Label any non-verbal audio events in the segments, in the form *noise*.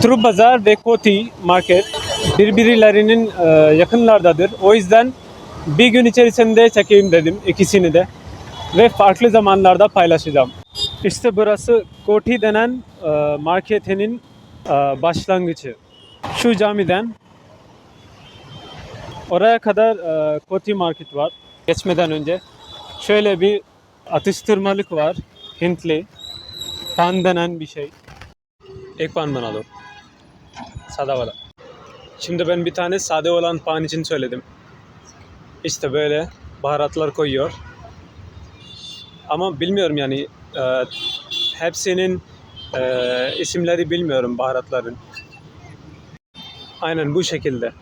True Bazar ve Koti Market birbirlerinin e, yakınlardadır. O yüzden bir gün içerisinde çekeyim dedim ikisini de. Ve farklı zamanlarda paylaşacağım. İşte burası Koti denen e, marketinin e, başlangıcı. Şu camiden oraya kadar e, Koti Market var. Geçmeden önce şöyle bir atıştırmalık var. Hintli. Pan denen bir şey. Ek pan bana. Sade valla. Şimdi ben bir tane sade olan pan için söyledim. İşte böyle baharatlar koyuyor. Ama bilmiyorum yani e, hepsinin e, isimleri bilmiyorum baharatların. Aynen bu şekilde.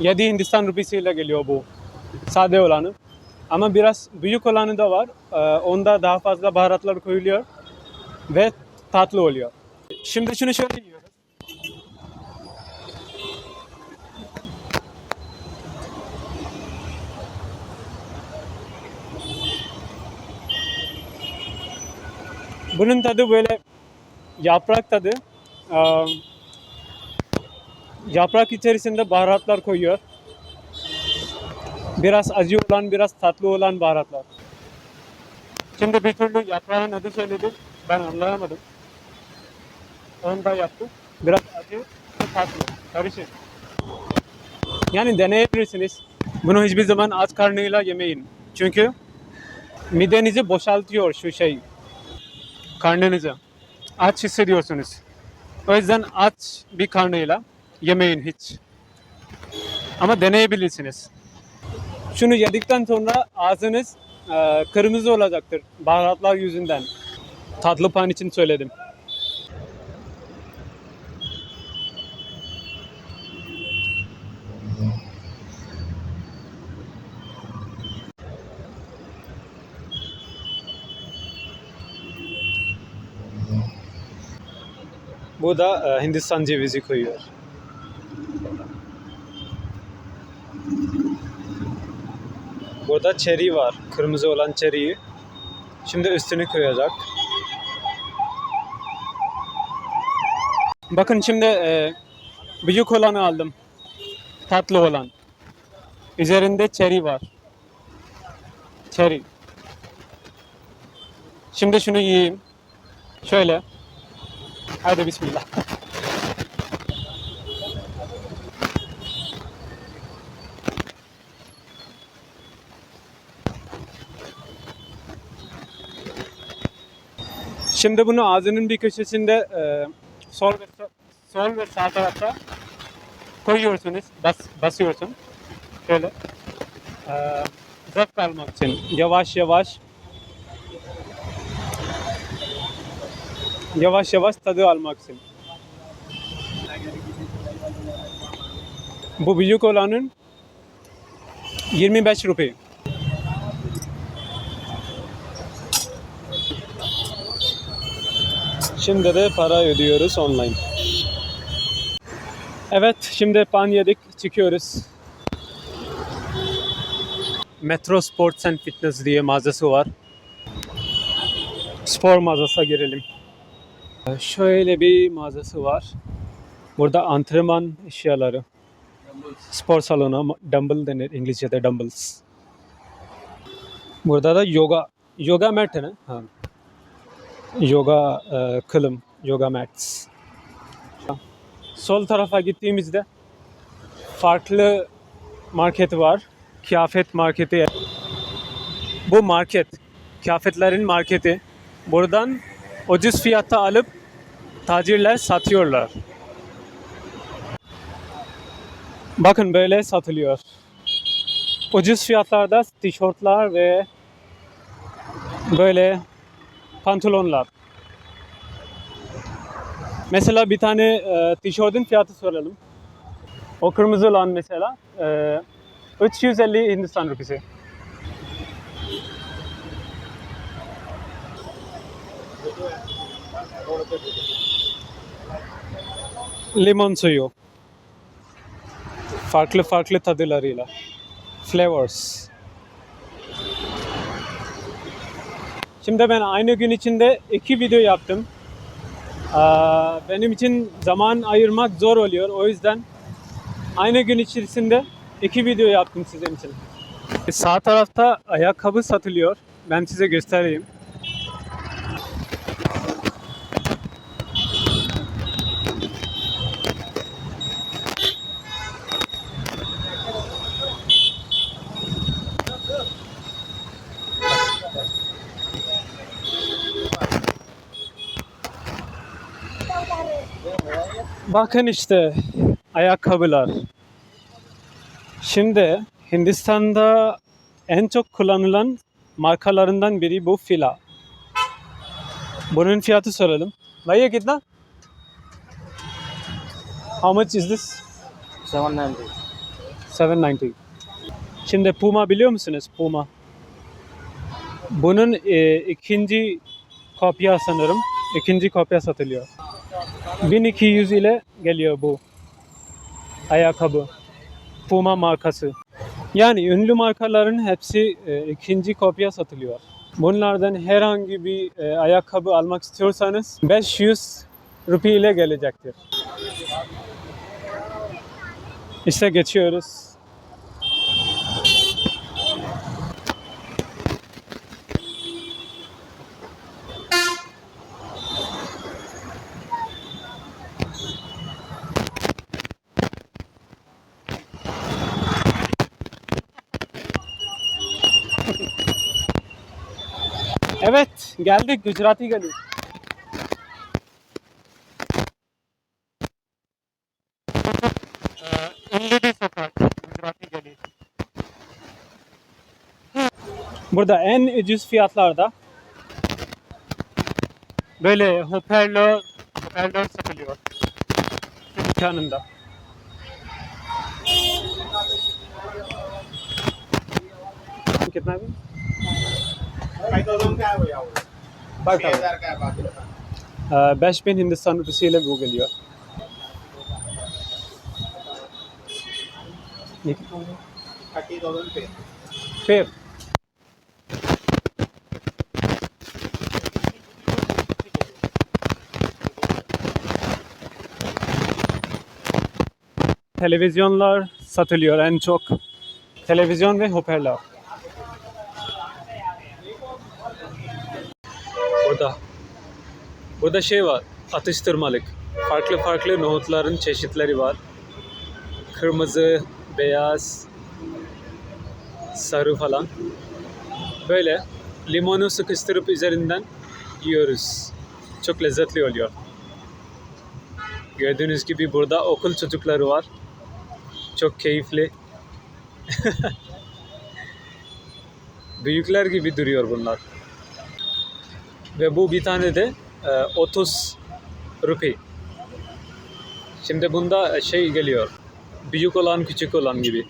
7 Hindistan rupisiyle geliyor bu sade olanı. Ama biraz büyük olanı da var. Ee, onda daha fazla baharatlar koyuluyor ve tatlı oluyor. Şimdi şunu şöyle yiyoruz. Bunun tadı böyle yaprak tadı. Yaprak içerisinde baharatlar koyuyor. Biraz acı olan, biraz tatlı olan baharatlar. Şimdi bir türlü yaprağın adı söyledi. Ben anlayamadım. Onu da yaptı. Biraz acı ve tatlı. Karışık. Yani deneyebilirsiniz. Bunu hiçbir zaman aç karnıyla yemeyin. Çünkü midenizi boşaltıyor şu şey. Karnınızı. Aç hissediyorsunuz. O yüzden aç bir karnıyla yemeyin hiç. Ama deneyebilirsiniz. Şunu yedikten sonra ağzınız e, kırmızı olacaktır baharatlar yüzünden. Tatlı pan için söyledim. Bu da e, Hindistan cevizi koyuyor. Burada çeri var. Kırmızı olan çeriyi. Şimdi üstünü koyacak. Bakın şimdi e, büyük olanı aldım. Tatlı olan. Üzerinde çeri var. Çeri. Şimdi şunu yiyeyim. Şöyle. Hadi bismillah. Şimdi bunu ağzının bir köşesinde e, sol ve sol ve sağ tarafta koyuyorsunuz, bas, basıyorsun. Şöyle. E, zevk almak için yavaş yavaş yavaş yavaş tadı almak için. Bu büyük olanın 25 rupi. Şimdi de para ödüyoruz online. Evet, şimdi pan yedik, çıkıyoruz. Metro Sports and Fitness diye mağazası var. Spor mağazasına girelim. Şöyle bir mağazası var. Burada antrenman eşyaları. Spor salonu, dumbbell denir İngilizce'de dumbbells. Burada da yoga, yoga mat ne? Ha. Yoga e, kılım, yoga mats. Sol tarafa gittiğimizde farklı market var. Kıyafet marketi. Bu market, kıyafetlerin marketi. Buradan ucuz fiyatta alıp tacirler satıyorlar. Bakın böyle satılıyor. Ucuz fiyatlarda tişörtler ve böyle pantolonlar. Mesela bir tane e, tişörtün fiyatı soralım. O kırmızı olan mesela e, 350 Hindistan rupisi. Limon suyu. Farklı farklı tadılarıyla. Flavors. Şimdi ben aynı gün içinde iki video yaptım. Benim için zaman ayırmak zor oluyor. O yüzden aynı gün içerisinde iki video yaptım sizin için. Sağ tarafta ayakkabı satılıyor. Ben size göstereyim. Bakın işte ayakkabılar. Şimdi Hindistan'da en çok kullanılan markalarından biri bu Fila. Bunun fiyatı soralım. Bhaiya kitna? How much is this? 790 790. Şimdi Puma biliyor musunuz? Puma. Bunun e, ikinci kopya sanırım. İkinci kopya satılıyor. 1200 ile geliyor bu ayakkabı. Puma markası. Yani ünlü markaların hepsi e, ikinci kopya satılıyor. Bunlardan herhangi bir e, ayakkabı almak istiyorsanız 500 rupi ile gelecektir. İşte geçiyoruz. Evet, geldik Gujarati Gali. Ünlü bir sokak, Gujarati Gali. Burada en ucuz fiyatlarda böyle hoparlör, hoparlör satılıyor. Şu dükkanında. कितना है Bak abi. 5000 Hindistan rupisiyle bu geliyor. Fair. Televizyonlar satılıyor en çok. Televizyon ve hoparlör. Burada şey var. Atıştırmalık. Farklı farklı nohutların çeşitleri var. Kırmızı, beyaz, sarı falan. Böyle limonu sıkıştırıp üzerinden yiyoruz. Çok lezzetli oluyor. Gördüğünüz gibi burada okul çocukları var. Çok keyifli. *laughs* Büyükler gibi duruyor bunlar. Ve bu bir 30 rupi. Şimdi bunda şey geliyor. Büyük olan küçük olan gibi.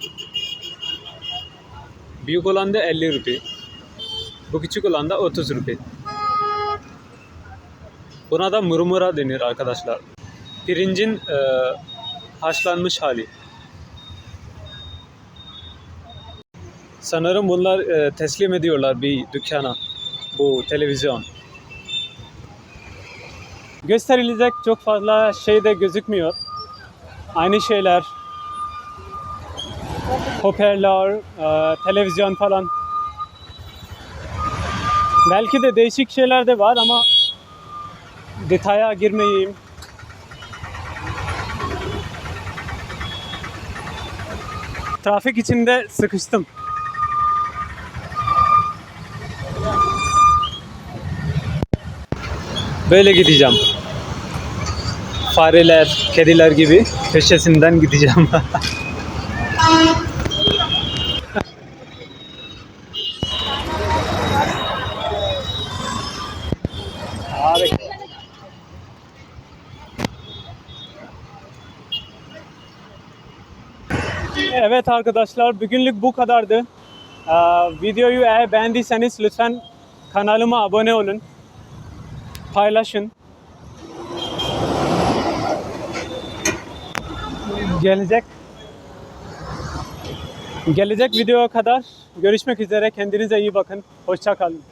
Büyük olan da 50 rupi. Bu küçük olan da 30 rupi. Buna da murmura denir arkadaşlar. Pirincin e, haşlanmış hali. Sanırım bunlar e, teslim ediyorlar bir dükkana. Bu televizyon. Gösterilecek çok fazla şey de gözükmüyor. Aynı şeyler. Hoparlör, e, televizyon falan. Belki de değişik şeyler de var ama detaya girmeyeyim. Trafik içinde sıkıştım. Böyle gideceğim. Fareler, kediler gibi köşesinden gideceğim. *laughs* Evet arkadaşlar bugünlük bu kadardı. Ee, videoyu eğer beğendiyseniz lütfen kanalıma abone olun. Paylaşın. Gelecek gelecek videoya kadar görüşmek üzere. Kendinize iyi bakın. Hoşça kalın.